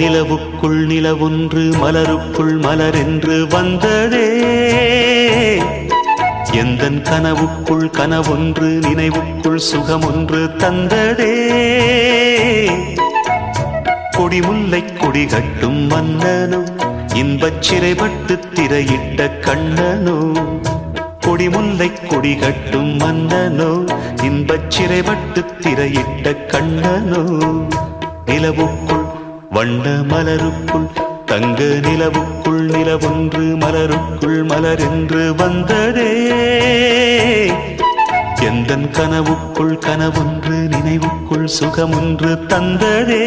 நிலவுக்குள் நிலவொன்று மலருக்குள் மலரென்று வந்ததே. எந்தன் கனவுக்குள் கனவொன்று நினைவுக்குள் சுகமொன்று தந்ததே. கொடிமுல்லை கொடி கட்டும் மன்னனும் இன்பச் சிறைப்பட்டு திரையிட்ட கண்ணனோ. கொடிமுல்லை கொடி கட்டும் மன்னனோ இன்பச் சிறைப்பட்டு திரையிட்ட கண்ணனோ. நிலவுக்குள் வண்ட மலருக்குள் தங்க நிலவுக்குள் நிலவொன்று மலருக்குள் மலரென்று வந்ததே. எந்தன் கனவுக்குள் கனவொன்று நினைவுக்குள் சுகமொன்று தந்ததே.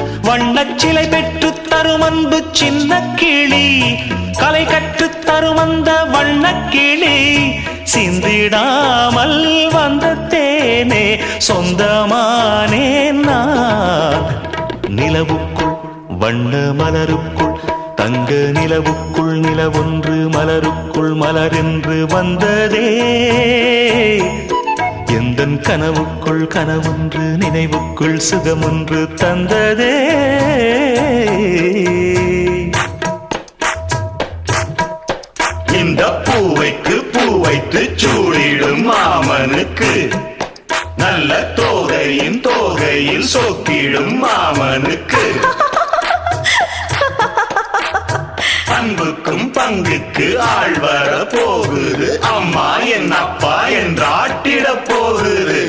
வண்ணச்சிலை பெற்று தரும் அன்பு சின்ன கிளி. கலை கற்றுத் தரும் அந்த வண்ணக் கிளி. சிந்திடாமல் வந்த தேனே சொந்தமானே நான். நிலவுக்குள் வண்ண மலருக்குள் தங்க நிலவுக்குள் நிலவொன்று மலருக்குள் மலரென்று வந்ததே. எந்தன் கனவுக்குள் கனவொன்று நினைவுக்குள் சுகமொன்று தந்ததே. இந்த பூவைக்கு பூ வைத்து சூடிடும் மாமனுக்கு நல்ல தோகையின் தோகையில் சோக்கிடும் மாமனுக்கு. அன்புக்கு பங்குக்கு ஆள் வர போகுது. அம்மா என் அப்பா என்றாட்டிட போகுது.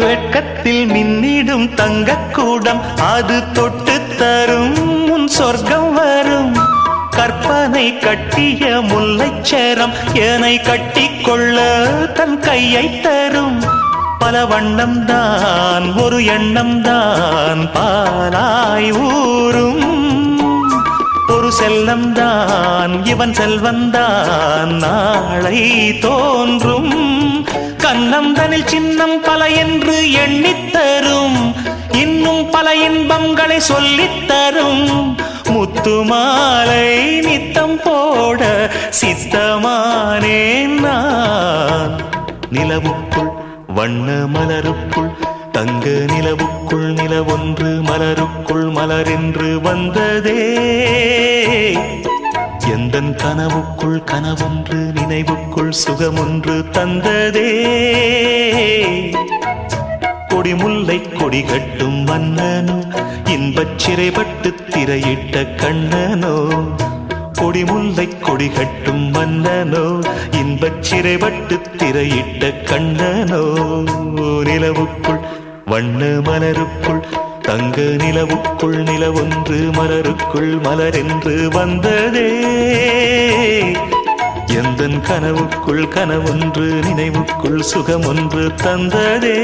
வெட்கத்தில் மின்னிடும் தங்கக்கூடம் அது தொட்டு தரும் உன் சொர்க்கம் வரும். கற்பனை கட்டிய முல்லைச்சரம் ஏனை கட்டிக்கொள்ள தன் கையை தரும். பல வண்ணம் தான் ஒரு எண்ணம் தான் பாலாய் ஊரும் ஒரு செல்லம் தான் இவன் செல்வந்தான் நாளை தோன்றும். கண்ணம் தனில் சின்னம் பல என்று எண்ணித்தரும் இன்னும் பல இன்பங்களை சொல்லித் தரும். முத்து மாலை நித்தம் போட சித்தமானேன் நான். நிலவுக்குள் வண்ண மலருக்குள் தங்க நிலவுக்குள் நிலவொன்று மலருக்குள் மலரென்று வந்ததே. எந்தன் கனவுக்குள் கனவொன்று நினைவுக்குள் சுகமொன்று தந்ததே. கொடி முல்லை கொடி கட்டும் மன்னனோ இன்பச் சிறைப்பட்டு திரையிட்ட கண்ணனோ. கொடி முல்லை கொடி கட்டும் மன்னனோ இன்பச் சிறைப்பட்டு திரையிட்ட கண்ணனோ. நிலவுக்குள் வண்ண மலருக்குள் தங்க நிலவுக்குள் நிலவொன்று மலருக்குள் மலரென்று வந்ததே. கனவுக்குள் கனவொன்று நினைவுக்குள் சுகமொன்று தந்ததே.